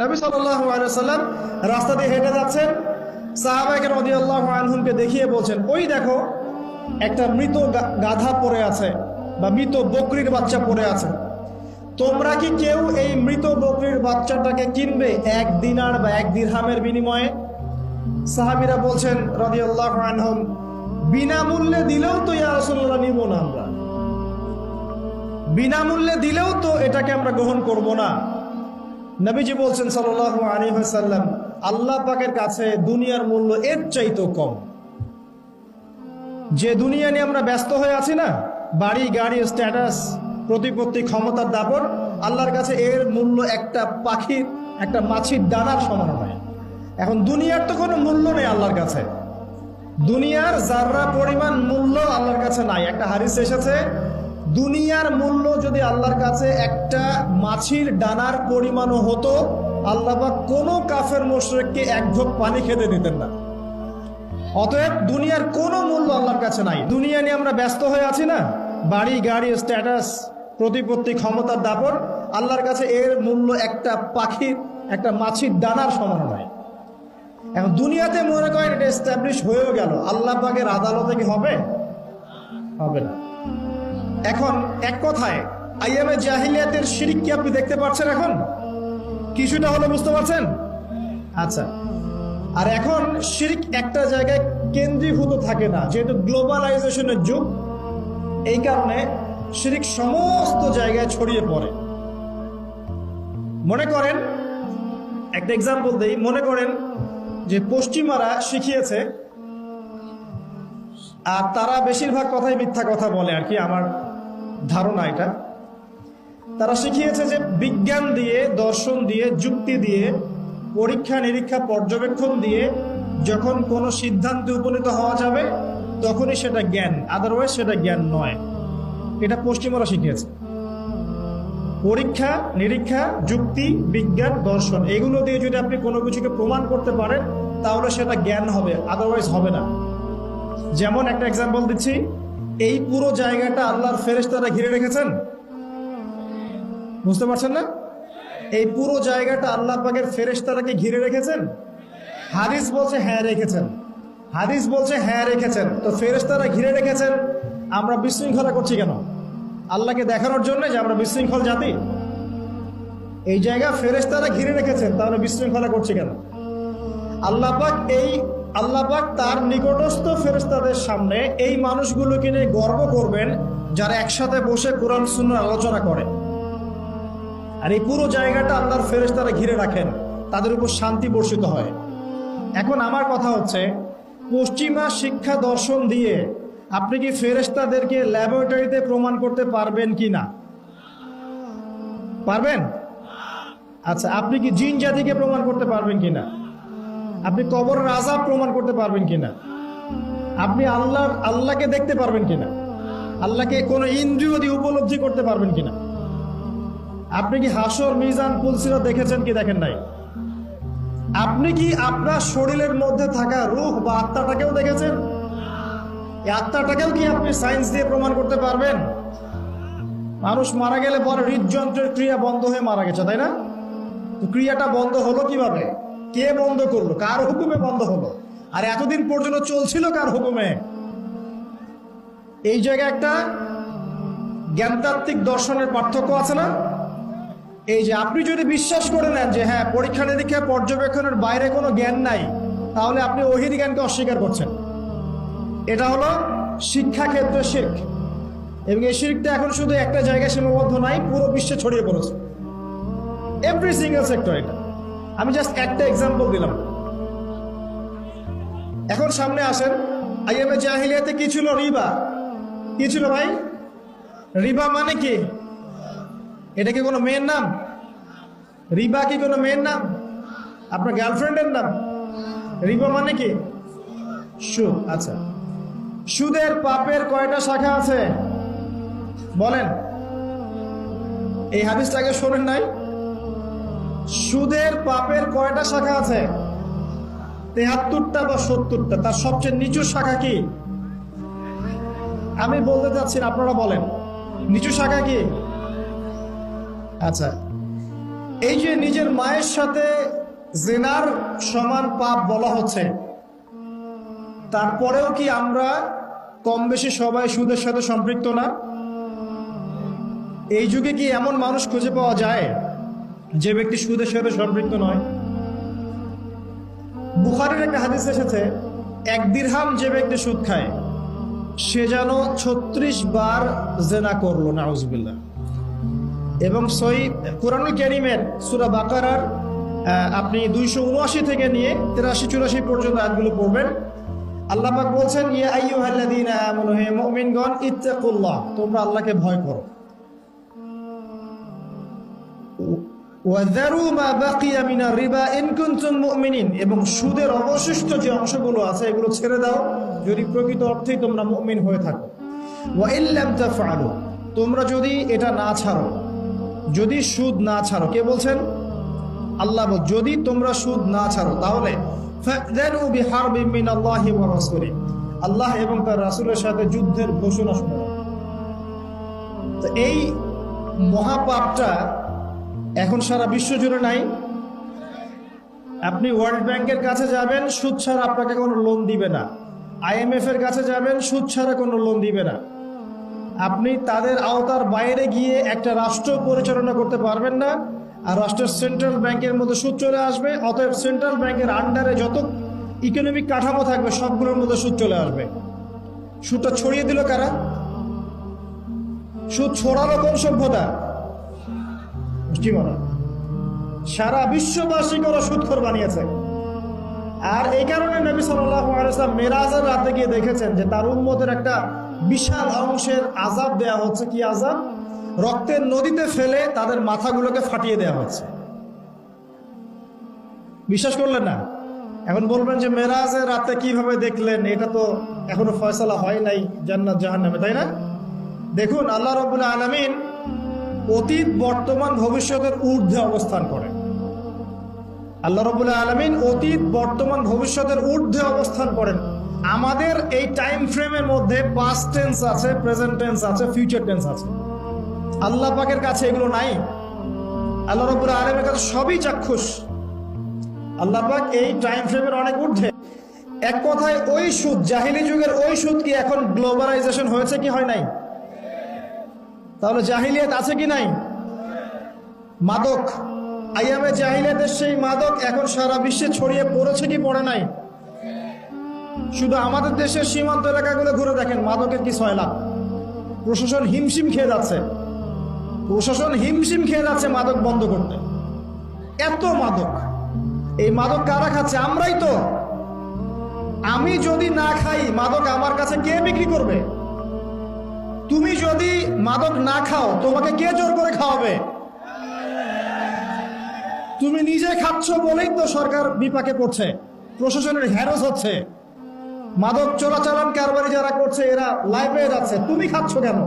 নবী আলাইহি সাল্লাম রাস্তা দিয়ে হেঁটে যাচ্ছেন। সাহাবায়ে রাদিয়াল্লাহু আনহুমকে দেখিয়ে বলছেন, ওই দেখো, একটা মৃত গাধা পড়ে আছে বা মৃত বকরির বাচ্চা পড়ে আছে। তোমরা কি কেউ এই মৃত বকরির বাচ্চাটাকে কিনবে এক দিনার বা এক দিরহামের বিনিময়ে? সাহাবীরা বলছেন, রাদিয়াল্লাহু আনহুম, বিনামূল্যে দিলেও তো ইয়া রাসূলুল্লাহ নিব না আমরা। বিনামূল্যে দিলেও তো এটাকে আমরা গ্রহণ করব না। নবীজি বলছেন সাল্লাল্লাহু আলাইহি ওয়াসাল্লাম, আল্লাহ পাকের কাছে দুনিয়ার মূল্য এর চাইতেও কম। যে দুনিয়া নিয়ে আমরা ব্যস্ত হয়ে আছি না, বাড়ি, গাড়ি স্ট্যাটাস প্রতিপত্তি, ক্ষমতার দাপট, আল্লাহর কাছে এর মূল্য একটা পাখির, একটা মাছির ডানার সমান হয় এখন দুনিয়ার তো কোনো মূল্য নেই আল্লাহর কাছে। দুনিয়ার যাররা পরিমাণ মূল্য আল্লাহর কাছে নাই। একটা হারিস এসেছে দুনিয়ার মূল্য যদি আল্লাহর কাছে একটা মাছির ডানার পরিমাণও হতো, আল্লাহ বা কোনো কাফের মোশরেককে এক ঢোক পানি খেতে দিতেন না। অতএব দুনিয়ার কোনো মূল্য আল্লাহর কাছে নাই। দুনিয়া নিয়ে আমরা ব্যস্ত হয়ে আছি না? বাড়ি, গাড়ি স্ট্যাটাস প্রতিপত্তি, ক্ষমতার দাপট, আল্লাহর কাছে এর মূল্য একটা পাখির, একটা মাছির ডানার সমান নয়। এখন দুনিয়াতে মনে করেন এটা এস্টাবলিশ হয়েও গেল। আল্লাহ পাকের আদালতে কি হবে? হবে না। এখন এক কথায় আইয়ামে জাহিলিয়াতের শিরিক কি আপনি দেখতে পাচ্ছেন এখন? কিছুটা হলে বুঝতে পারছেন? আচ্ছা। আর এখন শিরিক একটা জায়গায় কেন্দ্রীভূত থাকে না, যেহেতু গ্লোবালাইজেশনের যুগ, এই কারণে শিরিক সমস্ত জায়গায় ছড়িয়ে পড়ে। মনে করেন, একটা এক্সাম্পল দেই, মনে করেন যে পশ্চিমারা শিখিয়েছে, আর তারা বেশিরভাগ কথাই মিথ্যা কথা বলে আর কি, আমার ধারণা এটা। তারা শিখিয়েছে যে বিজ্ঞান দিয়ে, দর্শন দিয়ে, যুক্তি দিয়ে, পরীক্ষা, নিরীক্ষা, পর্যবেক্ষণ দিয়ে যখন কোনো সিদ্ধান্তে উপনীত হওয়া যাবে, তখনই সেটা জ্ঞান। আদারওয়াইজ সেটা জ্ঞান নয়। এটা পশ্চিমরা শিখিয়েছে। পরীক্ষা, নিরীক্ষা, যুক্তি, বিজ্ঞান, দর্শন, এগুলো দিয়ে যদি আপনি কোনো কিছুকে প্রমাণ করতে পারেন, তাহলে সেটা জ্ঞান হবে আদারওয়াইজ হবে না। যেমন একটা এক্সাম্পল দিচ্ছি। এই পুরো জায়গাটা আল্লাহর ফেরেশতারা ঘিরে রেখেছেন? বুঝতে পারছেন না? এই পুরো জায়গাটা আল্লাহ পাকের ফেরেশতারাকে ঘিরে রেখেছেন? হাদিস বলছে হ্যাঁ রেখেছেন। হাদিস বলছে হ্যাঁ রেখেছেন। তো ফেরেশতারা ঘিরে রেখেছেন, আমরা বিশৃঙ্খলা করছি কেন? আল্লাহকে দেখানোর জন্য যে আমরা বিশৃঙ্খল জাতি। এই জায়গা ফেরেশতারা ঘিরে রেখেছেন, তাহলে বিশৃঙ্খলা করছি কেন? আল্লাহ পাক এই আল্লাহ পাক তার নিকটস্থ ফেরেশতাদের সামনে এই মানুষগুলোকে নিয়ে গর্ব করবেন, যারা একসাথে বসে কোরআন, সুন্নাহ আলোচনা করে। আর এই পুরো জায়গাটা আল্লাহর ফেরেশতারা ঘিরে রাখেন, তাদের উপর শান্তি বর্ষিত হয়। এখন আমার কথা হচ্ছে, পশ্চিমা শিক্ষা দর্শন দিয়ে আপনি কি ফেরেশতাদেরকে ল্যাবরেটরিতে প্রমাণ করতে পারবেন কি না? পারবেন? আচ্ছা আপনি কি জিন জাতিকে প্রমাণ করতে পারবেন কিনা আপনি কবর রাজা প্রমাণ করতে পারবেন কিনা? আপনি আল্লাহর, আল্লাহকে দেখতে পারবেন কিনা? আল্লাহকে কোনো ইন্দ্রিয় দিয়ে উপলব্ধি করতে পারবেন কিনা? আপনি কি হাসর, মিজান পুলসিরা দেখেছেন কি দেখেন নাই? আপনি কি আপনার শরীরের মধ্যে থাকা রুখ বা আত্মাটাকেও দেখেছেন? এই আত্মাটাকেও কি আপনি সায়েন্স দিয়ে প্রমাণ করতে পারবেন? মানুষ মারা গেলে পরে হৃদযন্ত্রের ক্রিয়া বন্ধ হয়ে মারা গেছে, তাই না? ক্রিয়াটা বন্ধ হলো কীভাবে? কে বন্ধ করল? কার হুকুমে বন্ধ হলো? আর এতদিন পর্যন্ত চলছিল কার হুকুমে? এই জায়গায় একটা জ্ঞানতাত্ত্বিক দর্শনের পার্থক্য আছে না? এই যে আপনি যদি বিশ্বাস করে নেন যে হ্যাঁ পরীক্ষা নিরীক্ষা পর্যবেক্ষণের বাইরে কোনো জ্ঞান নাই, তাহলে আপনি ওহিদ জ্ঞানকে অস্বীকার করছেন। এটা হলো শিক্ষাক্ষেত্রে শির্ক। এবং এই শির্কটা এখন শুধু একটা জায়গায় সীমাবদ্ধ নাই, পুরো বিশ্বে ছড়িয়ে পড়েছে। এভরি সিঙ্গেল সেক্টর এটা। আমি জাস্ট একটা এক্সাম্পল দিলাম। এখন সামনে আসেন, আইএমএ জাহিলিয়াতে কি ছিল রিবা? কি ছিল ভাই? রিবা মানে কি? এটা কি কোনো মেয়ের নাম? রিবা কি কোনো মেয়ের নাম? আপনার গার্লফ্রেন্ডের নাম? রিবা মানে কি? সুদ আচ্ছা। সুদের পাপের কয়টা শাখা আছে? বলেন। এই হাদিসটাকে শোনেন নাই। সুদের পাপের কয়টা শাখা আছে? তেহাত্তরটা বা সত্তরটা? তার সবচেয়ে নিচু শাখা কি? আমি বলতে চাচ্ছি আপনারা বলেন। নিচু শাখা কি? আচ্ছা। এই যে নিজের মায়ের সাথে জেনার সমান পাপ বলা হচ্ছে, তারপরেও কি আমরা কম বেশি সবাই সুদের সাথে সম্পৃক্ত না? এই যুগে কি এমন মানুষ খুঁজে পাওয়া যায়? যে ব্যক্তি সুদের সাথে সম্পৃক্ত নয়। বুখারের একটা হাদিস এসেছে, এক দিরহাম যে ব্যক্তি সুদ খায়, সে যেন ছত্রিশ বার জেনা করল, নাউজবিল্লাহ। এবং সই কোরআনুল ক্যারিমের সুরা বাকারার আপনি দুইশো উনআশি থেকে নিয়ে তেরাশি, চুরাশি পর্যন্ত আয়াতগুলো পড়বেন। আল্লাহ বলছেন, ইয়া আইয়ুহাল্লাযীনা আমানু, হে মুমিনগণ, ইত্তাকুল্লাহ, তোমরা আল্লাহকে ভয় করো। এবং সুদের অবশিষ্ট যে অংশগুলো আছে, এগুলো ছেড়ে দাও। যদি প্রকৃত অর্থেই তোমরা মুমিন হয়ে থাকো। তাফআলু। তোমরা যদি এটা না ছাড়ো, যদি সুদ না ছাড়ো, কে বলছেন? আল্লাহ যদি তোমরা সুদ না ছাড়ো, তাহলে আল্লাহ এবং তার রাসুলের সাথে যুদ্ধের ঘোষণা শোনাও। তো এই মহাপাপটা এখন সারা বিশ্ব জুড়ে নাই। আপনি ওয়ার্ল্ড ব্যাংকের কাছে যাবেন, সুদ ছাড়া আপনাকে কোনো লোন দিবে না। আইএমএফ এর কাছে যাবেন, সুদ ছাড়া কোনো লোন দিবে না। আপনি তাদের আওতার বাইরে গিয়ে একটা রাষ্ট্র পরিচালনা করতে পারবেন না, আর রাষ্ট্রের সেন্ট্রাল ব্যাংকের মধ্যে সুদ চলে আসবে, অতএব সেন্ট্রাল ব্যাংকের আন্ডারে যত ইকোনমিক কাঠামো থাকবে, সবগুলোর মধ্যে সুদ চলে আসবে। সুদটা ছড়িয়ে দিল কারা? সুদ ছড়ালো কোন সভ্যতা? পশ্চিমারা সারা বিশ্ববাসী করে সুদখোর বানিয়েছে। আর এই কারণে নবী সাল্লাম মেরাজের রাতে গিয়ে দেখেছেন যে তার উন্মতের একটা বিশাল অংশের আজাব দেয়া হচ্ছে। কি আজাব রক্তের নদীতে ফেলে তাদের মাথাগুলোকে ফাটিয়ে দেওয়া হচ্ছে। বিশ্বাস করলেন না? এখন বলবেন যে মেরাজের রাতে কীভাবে দেখলেন? এটা তো এখনও ফয়সালা হয় নাই জান্নাত জাহান্নামে, তাই না? দেখুন, আল্লাহ রবুল্লা আলমিন অতীত, বর্তমান, ভবিষ্যতের ঊর্ধ্বে অবস্থান করেন আল্লাহ রবুল্লা আলমিন অতীত, বর্তমান, ভবিষ্যতের ঊর্ধ্বে অবস্থান করেন। আমাদের এই টাইম ফ্রেমের মধ্যে পাস্ট টেন্স আছে প্রেজেন্ট টেন্স আছে ফিউচার টেন্স আছে। আল্লাহ পাকের কাছে এগুলো নাই। আল্লাহ রবুল্লা আলমের কাছে সবই চাক্ষুষ। আল্লাহ পাক এই টাইম ফ্রেমের অনেক ঊর্ধ্বে। এক কথায় ওই সুদ, জাহিলি যুগের ওই সুদ কি এখন গ্লোবালাইজেশন হয়েছে কি হয় নাই? তাহলে জাহিলিয়াত আছে কি নাই? মাদক। আইয়ামে জাহিলিয়াতের সেই মাদক এখন সারা বিশ্বে ছড়িয়ে পড়েছে কি পড়ে নাই? শুধু আমাদের দেশের সীমান্ত এলাকাগুলো ঘুরে দেখেন, মাদকের কি লাখ প্রশাসন হিমশিম খেয়ে যাচ্ছে। প্রশাসন হিমশিম খেয়ে যাচ্ছে মাদক বন্ধ করতে। এত মাদক। এই মাদক কারা খাচ্ছে? আমরাই তো। আমি যদি না খাই, মাদক আমার কাছে কে বিক্রি করবে? তুমি যদি মাদক না খাও, তোমাকে কে জোর করে খাওয়াবে? তুমি নিজে খাচ্ছ বলেই তো সরকার বিপাকে পড়ছে। প্রশাসনের হ্যারস হচ্ছে। মাদক চোরাচালান কারবারি যারা করছে, এরা লাইফে যাচ্ছে। তুমি খাচ্ছ কেন?